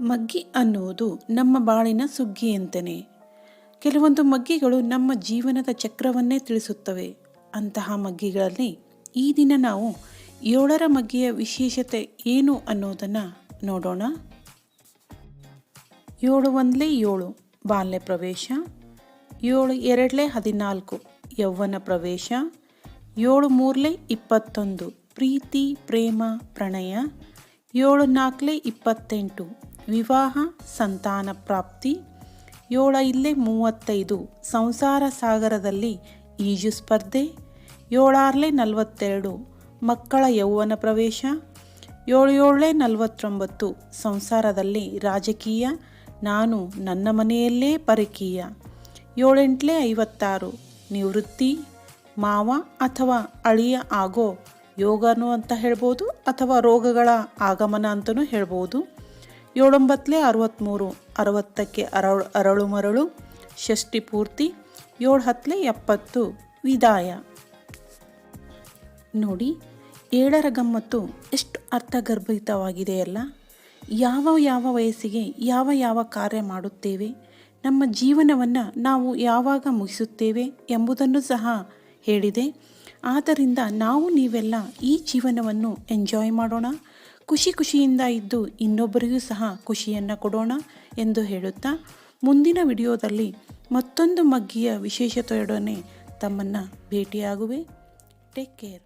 ಮಗ್ಗಿ ಅನ್ನುವುದು ನಮ್ಮ ಬಾಳಿನ ಸುಗ್ಗಿಯಂತೆಯೇ ಕೆಲವೊಂದು ಮಗ್ಗಿಗಳು ನಮ್ಮ ಜೀವನದ ಚಕ್ರವನ್ನೇ ತಿಳಿಸುತ್ತವೆ. ಅಂತಹ ಮಗ್ಗಿಗಳಲ್ಲಿ ಈ ದಿನ ನಾವು ಏಳರ ಮಗ್ಗಿಯ ವಿಶೇಷತೆ ಏನು ಅನ್ನೋದನ್ನು ನೋಡೋಣ. ಏಳು ಒಂದಲೇ ಏಳು, ಬಾಲ್ಯ ಪ್ರವೇಶ. ಏಳು ಎರಡಲೇ ಹದಿನಾಲ್ಕು, ಯೌವನ ಪ್ರವೇಶ. ಏಳು ಮೂರಲೇ ಇಪ್ಪತ್ತೊಂದು, ಪ್ರೀತಿ, ಪ್ರೇಮ, ಪ್ರಣಯ. ಏಳು ನಾಲ್ಕಲೇ ಇಪ್ಪತ್ತೆಂಟು ವಿವಾಹ ಸಂತಾನ ಪ್ರಾಪ್ತಿ ಏಳು ಇಲ್ಲೇ ಮೂವತ್ತೈದು ಸಂಸಾರ ಸಾಗರದಲ್ಲಿ ಈಜು ಸ್ಪರ್ಧೆ ಏಳಾರಲೇ ನಲವತ್ತೆರಡು ಮಕ್ಕಳ ಯೌವನ ಪ್ರವೇಶ ಏಳು ಏಳಲೇ ನಲವತ್ತೊಂಬತ್ತು ಸಂಸಾರದಲ್ಲಿ ರಾಜಕೀಯ, ನಾನು ನನ್ನ ಮನೆಯಲ್ಲೇ ಪರಕೀಯ. ಏಳೆಂಟ್ಲೆ ಐವತ್ತಾರು ನಿವೃತ್ತಿ, ಮಾವ ಅಥವಾ ಅಳಿಯ ಆಗೋ ಯೋಗನು ಅಂತ ಹೇಳ್ಬೋದು ಅಥವಾ ರೋಗಗಳ ಆಗಮನ ಅಂತಲೂ ಹೇಳ್ಬೋದು. ಏಳೊಂಬತ್ತಲೇ ಅರವತ್ತ್ಮೂರು ಅರವತ್ತಕ್ಕೆ ಅರಳು ಅರಳು ಮರಳು, ಷಷ್ಠಿ ಪೂರ್ತಿ ಏಳು ಹತ್ತಲೆ ಎಪ್ಪತ್ತು ವಿದಾಯ. ನೋಡಿ, ಏಳರ ಗಮ್ಮತ್ತು ಎಷ್ಟು ಅರ್ಥಗರ್ಭಿತವಾಗಿದೆಯಲ್ಲ ಯಾವ ಯಾವ ವಯಸ್ಸಿಗೆ ಯಾವ ಯಾವ ಕಾರ್ಯ ಮಾಡುತ್ತೇವೆ? ನಮ್ಮ ಜೀವನವನ್ನು ನಾವು ಯಾವಾಗ ಮುಗಿಸುತ್ತೇವೆ ಎಂಬುದನ್ನು ಸಹ ಹೇಳಿದೆ. ಆದ್ದರಿಂದ ನಾವು ನೀವೆಲ್ಲ ಈ ಜೀವನವನ್ನು ಎಂಜಾಯ್ ಮಾಡೋಣ. ಖುಷಿ ಖುಷಿಯಿಂದ ಇದ್ದು ಇನ್ನೊಬ್ಬರಿಗೂ ಸಹ ಖುಷಿಯನ್ನು ಕೊಡೋಣ ಎಂದು ಹೇಳುತ್ತಾ ಮುಂದಿನ ವಿಡಿಯೋದಲ್ಲಿ ಮತ್ತೊಂದು ಮಗ್ಗಿಯ ವಿಶೇಷತೆಯೊಡನೆ ತಮ್ಮನ್ನು ಭೇಟಿಯಾಗುವೆ. Take care